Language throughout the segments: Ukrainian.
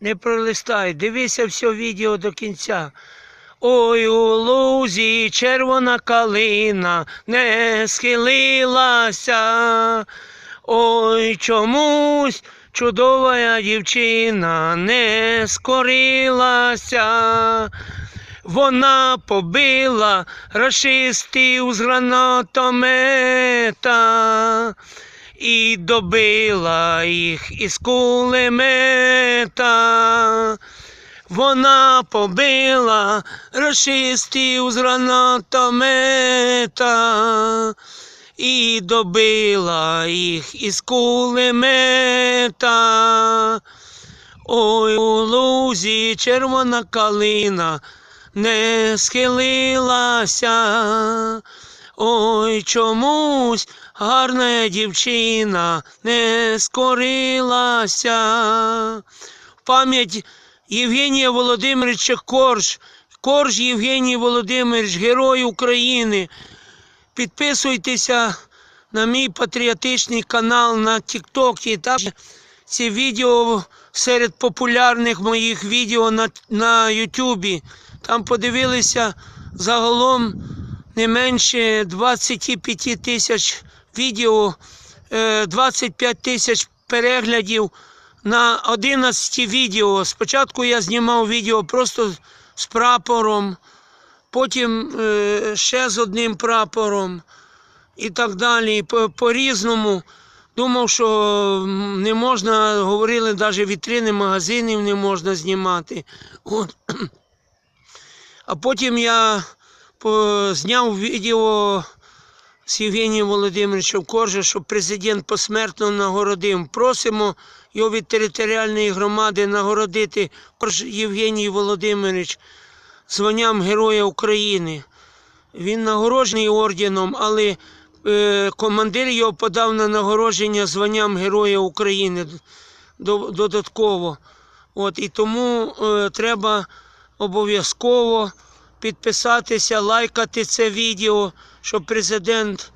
Не пролистай, дивися все відео до кінця. Ой, у лузі червона калина не схилилася. Ой, чомусь чудова дівчина не скорилася. Вона побила рашистів з гранатомета і добила їх із кулемета. Вона побила рашистів з гранатомета і добила їх із кулемета. Ой, у лузі червона калина не схилилася. Ой, чомусь гарна дівчина не скорилася. Пам'ять Євгенія Володимировича Корж. Корж Євгеній Володимирович, Герой України. Підписуйтеся на мій патріотичний канал на Тіктокі. Там ці відео серед популярних моїх відео на, на Ютубі. Там подивилися загалом не менше 25 тисяч відео, е, 25 тисяч переглядів на 11 відео. Спочатку я знімав відео просто з прапором, потім е, ще з одним прапором і так далі. По- По-різному. Думав, що не можна, говорили, навіть вітрини магазинів не можна знімати. От. А потім я зняв відео з Євгенієм Володимировичем Коржа, що президент посмертно нагородив. Просимо його від територіальної громади нагородити Корж Євгеній Володимирович званням Героя України. Він нагороджений орденом, але е, командир його подав на нагородження званням Героя України додатково. От, і тому е, треба обов'язково підписатися, лайкати це відео, щоб президент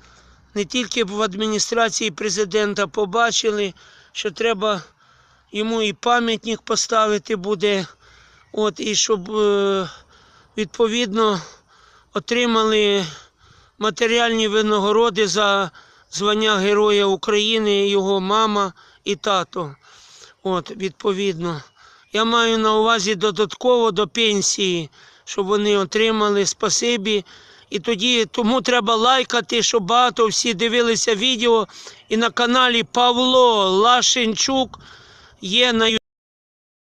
не тільки в адміністрації президента побачили, що треба йому і пам'ятник поставити буде. От, і щоб е, відповідно отримали матеріальні винагороди за звання Героя України, його мама і тато. От, відповідно. Я маю на увазі додатково до пенсії, щоб вони отримали спасибі. І тоді тому треба лайкати, щоб багато всі дивилися відео. І на каналі Павло Лашенчук є на